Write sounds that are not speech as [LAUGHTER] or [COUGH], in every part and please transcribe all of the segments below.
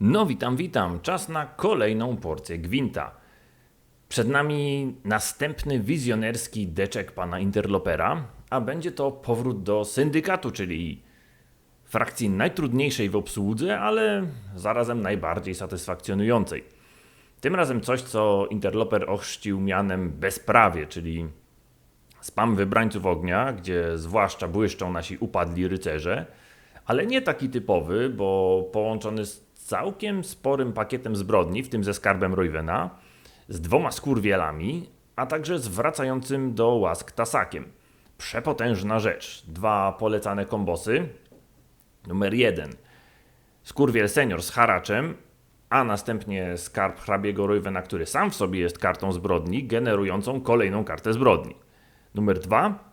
No witam, witam. Czas na kolejną porcję gwinta. Przed nami następny wizjonerski deczek pana interlopera, a będzie to powrót do syndykatu, czyli frakcji najtrudniejszej w obsłudze, ale zarazem najbardziej satysfakcjonującej. Tym razem coś, co interloper ochrzcił mianem bezprawie, czyli spam wybrańców ognia, gdzie zwłaszcza błyszczą nasi upadli rycerze, ale nie taki typowy, bo połączony z całkiem sporym pakietem zbrodni, w tym ze skarbem Roywena, z dwoma skurwielami, a także z wracającym do łask tasakiem. Przepotężna rzecz. Dwa polecane kombosy. Numer jeden. Skurwiel senior z haraczem, a następnie skarb hrabiego Roywena, który sam w sobie jest kartą zbrodni, generującą kolejną kartę zbrodni. Numer dwa.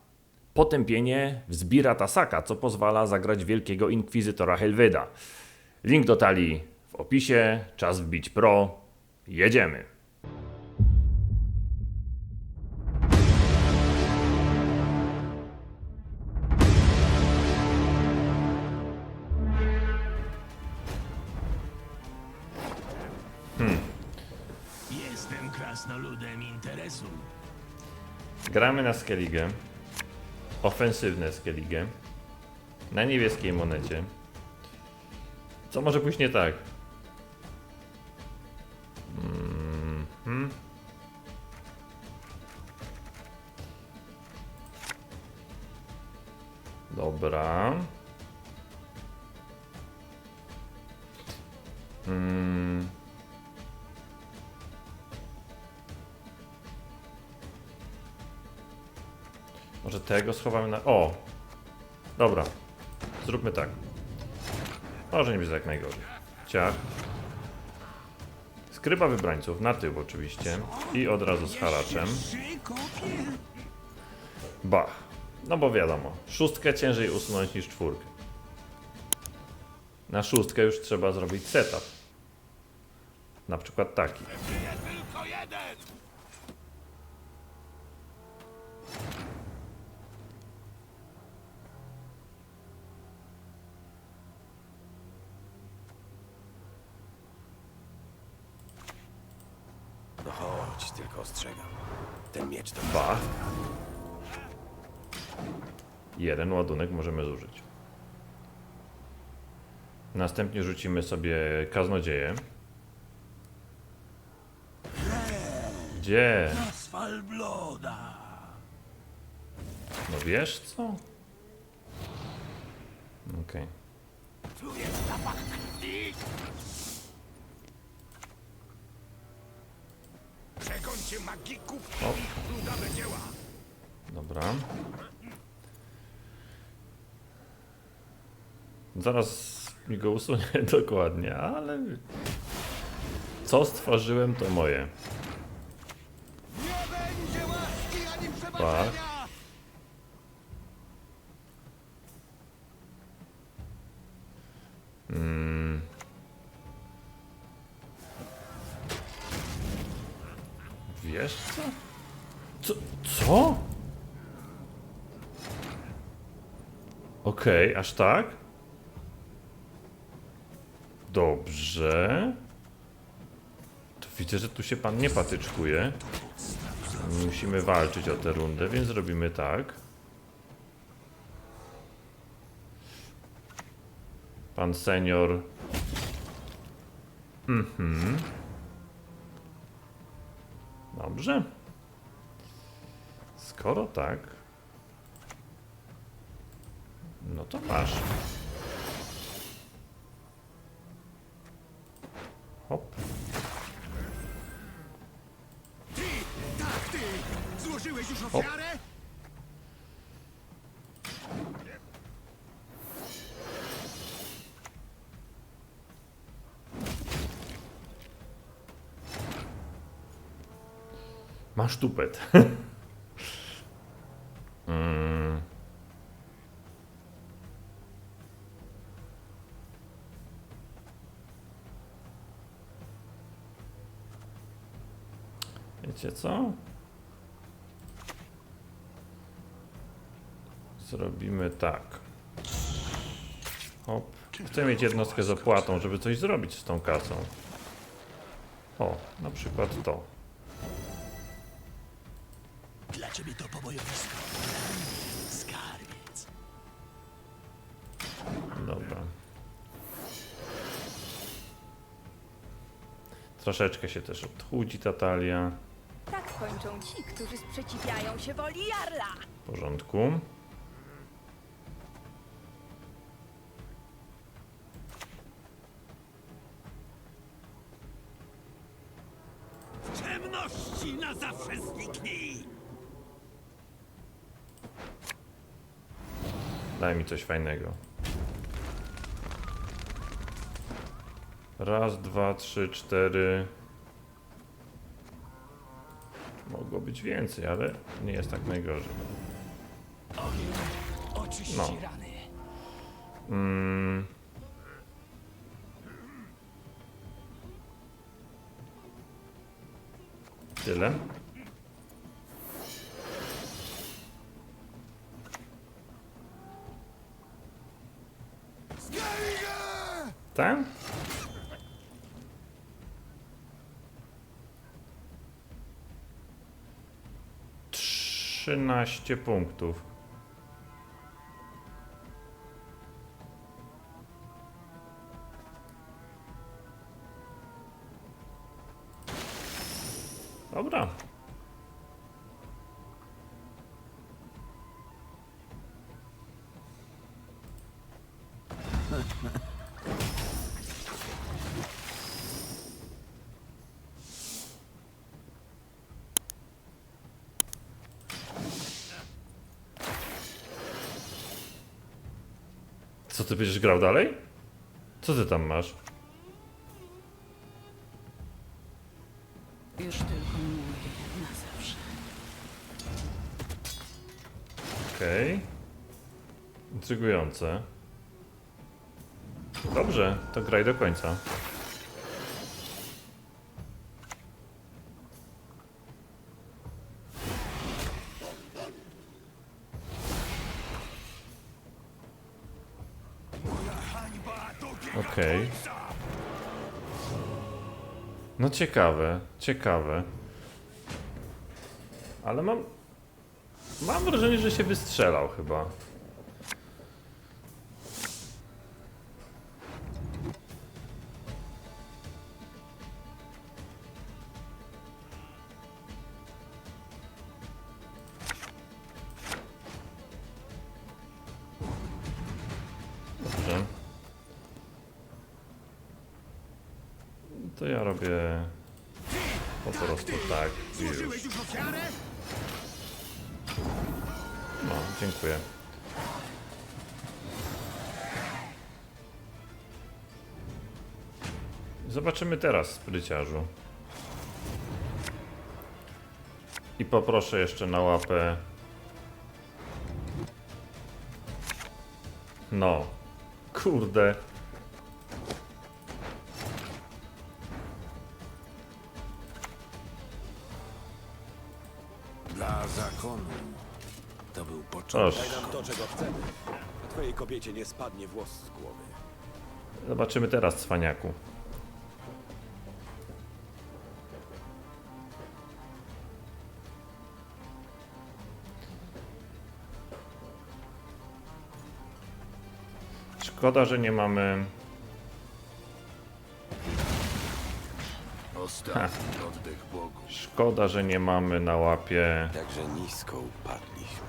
Potępienie wzbira Tasaka, co pozwala zagrać wielkiego inkwizytora Helweda. Link do talii w opisie. Czas wbić pro. Jedziemy. Jestem krasnoludem interesu. Gramy na Skellige. Ofensywne Skellige. Na niebieskiej monecie. Co może pójść nie tak? Mhm. Dobra. Mm. Może tego schowamy na... O! Dobra. Zróbmy tak. Może nie być tak najgorzej. Ciach. Skryba wybrańców na tył oczywiście. I od razu z haraczem. Bach. No bo wiadomo, szóstkę ciężej usunąć niż czwórkę. Na szóstkę już trzeba zrobić setup. Na przykład taki. No chodź, tylko ostrzegam. Ten miecz to Bach. Jeden ładunek możemy zużyć. Następnie rzucimy sobie kaznodzieję. Gdzie? No wiesz co? Okej. Zapach krwi. Przegońcie magików O. i udane dzieła. Dobra. Zaraz mi go usunie [LAUGHS] dokładnie, ale co stworzyłem to moje. Nie będzie łaski ani przebaczenia! Okej, aż tak? Dobrze. To widzę, że tu się pan nie patyczkuje. Musimy walczyć o tę rundę, więc zrobimy tak. Pan senior. Mhm. Dobrze. Skoro tak. To masz. Hop. Tak, ty! Złożyłeś już ofiarę? Masz tupet. [LAUGHS] Wiecie co? Zrobimy tak. Hop. Chcę mieć jednostkę z opłatą, żeby coś zrobić z tą kasą. O, na przykład to. Dla ciebie to pobojowisko. Skarbiec. Dobra. Troszeczkę się też odchudzi ta talia. Kończą ci, którzy sprzeciwiają się woli Jarla. W porządku. W ciemności na zawsze zniknij. Daj mi coś fajnego. Raz, dwa, trzy, cztery. mogło być więcej, ale nie jest tak najgorzej. No. Mm. Tyle. Tam? 13 punktów. Dobra, ty będziesz grał dalej? Co ty tam masz? Już tylko mówię na zawsze. Okej. Intrygujące. Dobrze, to graj do końca. Okej. No ciekawe, ciekawe. Ale mam... Mam wrażenie, że się wystrzelał chyba. To ja robię po prostu tak. Już. No, dziękuję. Zobaczymy teraz, spryciarzu. I poproszę jeszcze na łapę. No. Kurde. Dla zakonu to był początek. Proszę. nam to, czego chcemy. A twojej kobiecie nie spadnie włos z głowy. Zobaczymy teraz, cwaniaku. Szkoda, że nie mamy. Ostatni oddech Bogu. Szkoda, że nie mamy na łapie. Jakże nisko upadliśmy.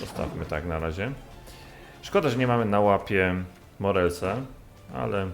Zostawmy tak na razie. Szkoda, że nie mamy na łapie Morelsa, ale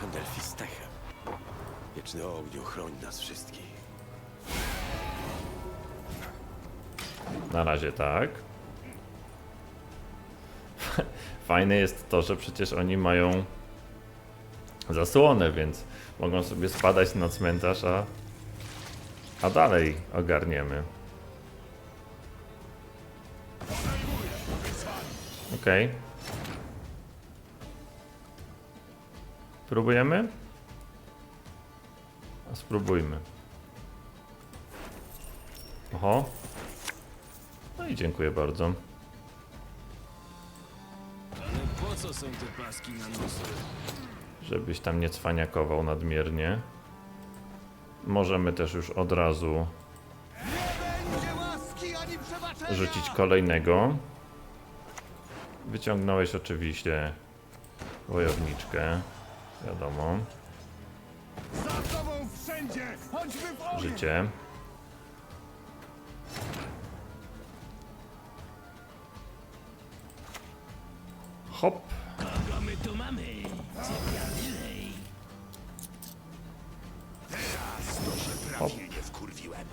Handelfi z Techem. Wieczny ogniu chroni nas wszystkich. Na razie tak. Fajne jest to, że przecież oni mają zasłonę, więc mogą sobie spadać na cmentarz, a, a dalej ogarniemy. Okej. Próbujemy? A spróbujmy. Oho. No i dziękuję bardzo. Ale po co są te paski na nosu? Żebyś tam nie cwaniakował nadmiernie. Możemy też już od razu rzucić kolejnego. Wyciągnąłeś oczywiście wojowniczkę. Wiadomo, Za tobą wszędzie! Choćby w życie. Hop. Kogo my tu mamy? Prawie nie wkurwiłem.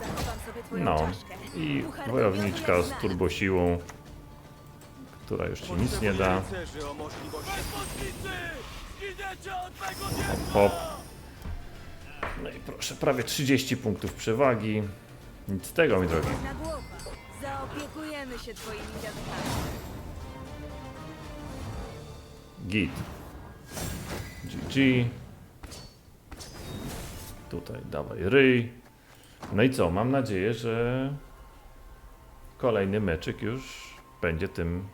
Zachowam sobie twoją No. czaszkę. I Puchar wojowniczka z turbosiłą, która już ci nic nie da. Hop, hop. No i proszę, prawie 30 punktów przewagi. Nic z tego, mi drogi. Na głowa. Zaopiekujemy się twoimi dziadkami. Git. GG. Tutaj dawaj ryj. No i co? Mam nadzieję, że kolejny meczyk już będzie tym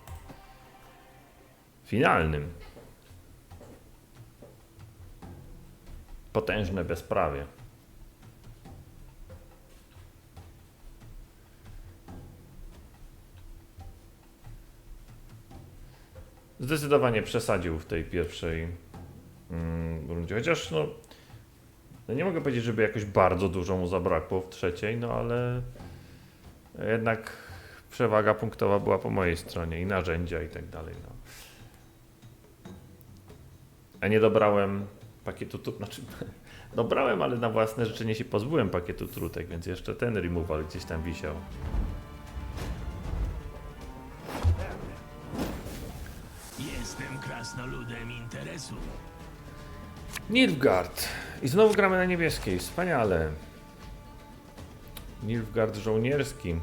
finalnym. Potężne bezprawie. Zdecydowanie przesadził w tej pierwszej mm, rundzie. Chociaż no, no nie mogę powiedzieć, żeby jakoś bardzo dużo mu zabrakło w trzeciej, no ale jednak przewaga punktowa była po mojej stronie i narzędzia i tak dalej. No. A nie dobrałem pakietu, tu, znaczy [LAUGHS] dobrałem, ale na własne życzenie się pozbyłem pakietu trutek, więc jeszcze ten removal gdzieś tam wisiał. Jestem krasnoludem interesu. Nilfgaard. I znowu gramy na niebieskiej. Wspaniale. Nilfgaard żołnierski.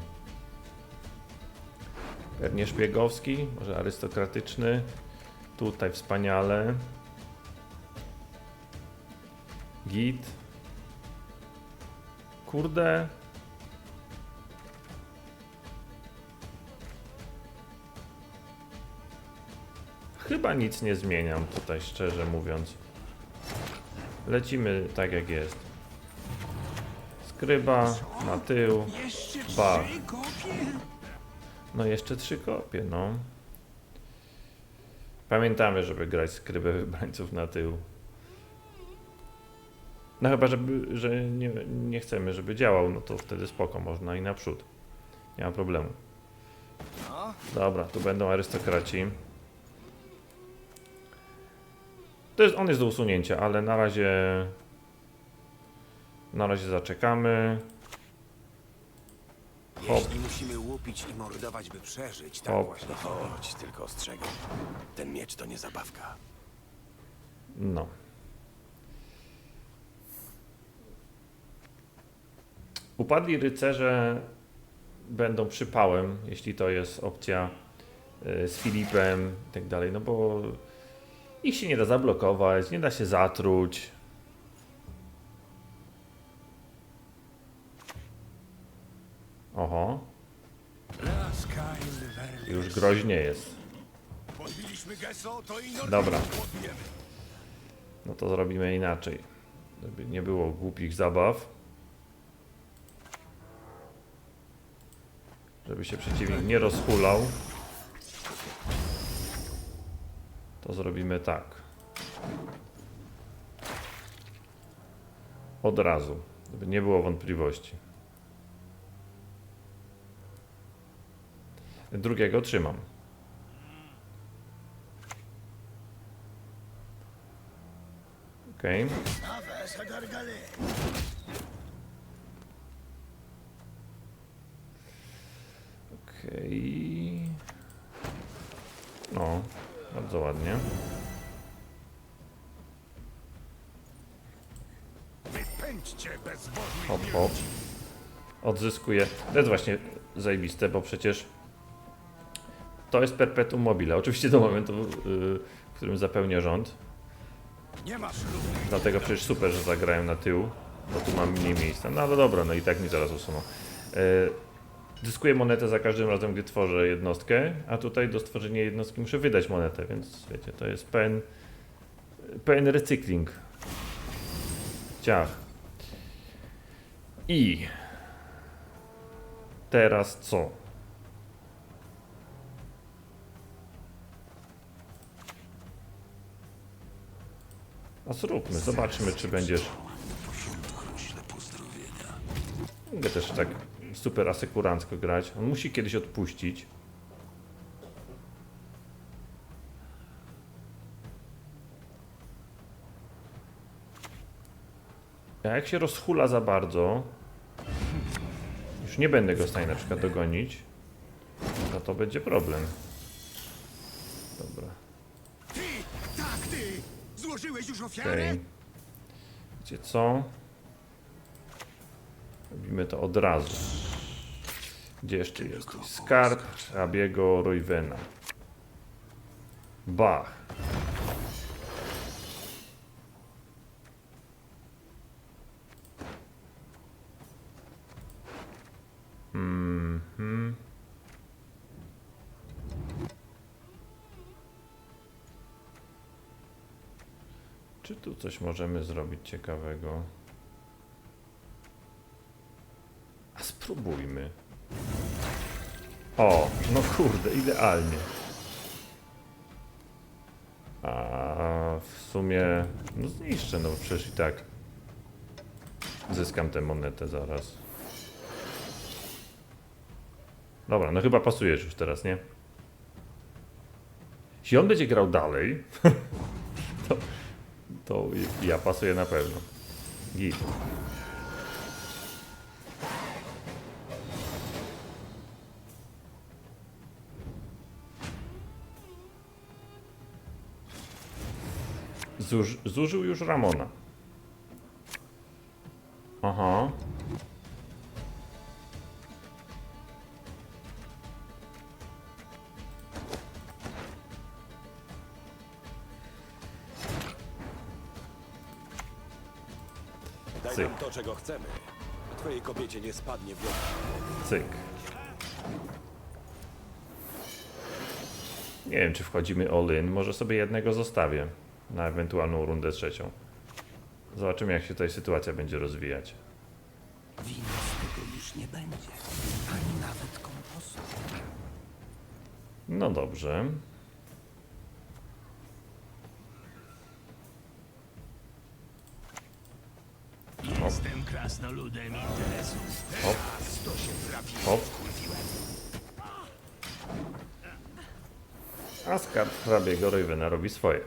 Pewnie szpiegowski, może arystokratyczny. Tutaj wspaniale. Git. Kurde. Chyba nic nie zmieniam tutaj, szczerze mówiąc. Lecimy tak jak jest. Skryba na tył. Ba. No jeszcze trzy kopie, no. Pamiętamy, żeby grać skrybę wybrańców na tył. No chyba, żeby, że nie, nie chcemy, żeby działał, no to wtedy spoko, można i naprzód. Nie ma problemu. Dobra, tu będą arystokraci. To jest, on jest do usunięcia, ale na razie na razie zaczekamy. Hop. Jeśli musimy łupić i mordować, by przeżyć, tak Hop. właśnie. Chodź, tylko ostrzegam. Ten miecz to nie zabawka. No. Upadli rycerze będą przypałem, jeśli to jest opcja y, z Filipem i tak dalej, no bo ich się nie da zablokować, nie da się zatruć. Oho, już groźnie jest. Dobra. No to zrobimy inaczej. Żeby nie było głupich zabaw. Żeby się przeciwnik nie rozhulał. To zrobimy tak. Od razu. Żeby nie było wątpliwości. Drugiego trzymam. Okej. Okej. O, bardzo ładnie. Hop, hop. Odzyskuję. To jest właśnie zajebiste, bo przecież to jest perpetuum mobile. Oczywiście do momentu, yy, w którym zapełnię rząd. Nie masz równych. Dlatego przecież super, że zagrałem na tył, bo tu mam mniej miejsca. No ale dobra, no i tak mi zaraz usuną. Zyskuję monetę za każdym razem, gdy tworzę jednostkę, a tutaj do stworzenia jednostki muszę wydać monetę, więc wiecie, to jest pełen, pełen recykling. Ciach. I teraz co? A zróbmy, zobaczmy, czy będziesz. Mogę też tak super asekurancko grać. On musi kiedyś odpuścić. A jak się rozhula za bardzo, już nie będę go w stanie na przykład dogonić, no to będzie problem. Dobra. Ty! Tak, ty! Złożyłeś już ofiarę? Wiecie co? Robimy to od razu. Gdzie jeszcze jest? Skarb Abiego Roywena. Bach. Mhm. Czy tu coś możemy zrobić ciekawego? A spróbujmy. O, no kurde, idealnie. A w sumie, no zniszczę, no przecież i tak zyskam tę monetę zaraz. Dobra, no chyba pasujesz już teraz, nie? Jeśli on będzie grał dalej, [LAUGHS] to, to ja pasuję na pewno. Git. Zuż, zużył już Ramona. Aha. Daj nam to, czego chcemy. Twojej kobiecie nie spadnie w. Cyk. Nie wiem, czy wchodzimy all-in. Może sobie jednego zostawię na ewentualną rundę trzecią. Zobaczymy, jak się tutaj sytuacja będzie rozwijać. Wina z tego już nie będzie. Ani nawet kompostu. No dobrze. Jestem krasnoludem interesów. Hop, To się trafi. hop. A skarb hrabiego Roywena robi swoje.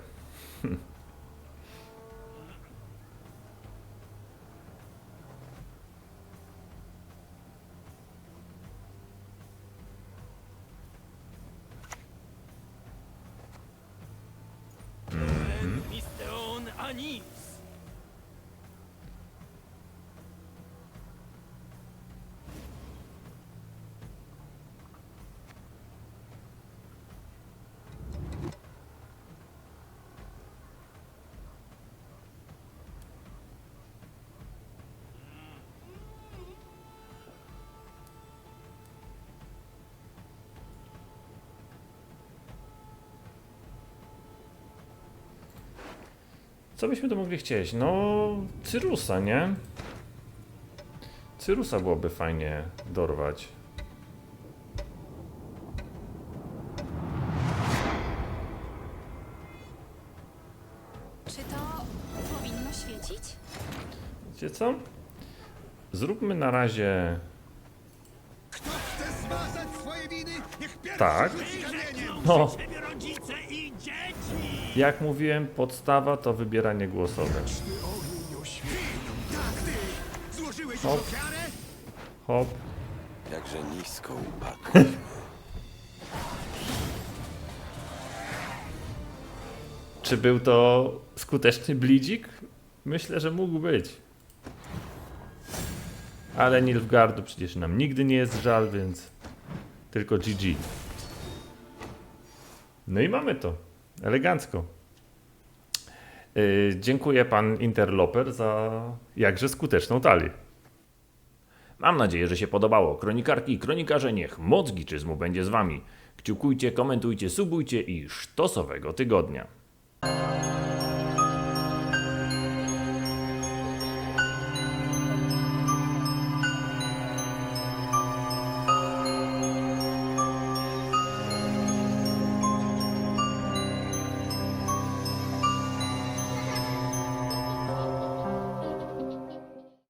Co byśmy tu mogli chcieć? No, Cyrusa, nie? Cyrusa byłoby fajnie dorwać. Czy to powinno świecić? Wiecie co? Zróbmy na razie tak. No, dzieci! jak mówiłem, podstawa to wybieranie głosowe. Hop. ofiarę? Hop. Jakże nisko upadł. [LAUGHS] Czy był to skuteczny blidzik? Myślę, że mógł być. Ale Nilfgaardu przecież nam nigdy nie jest żal, więc tylko GG. No i mamy to. Elegancko. Yy, dziękuję pan Interloper za jakże skuteczną talię. Mam nadzieję, że się podobało. Kronikarki i kronikarze, niech moc giczyzmu będzie z wami. Kciukujcie, komentujcie, subujcie i sztosowego tygodnia.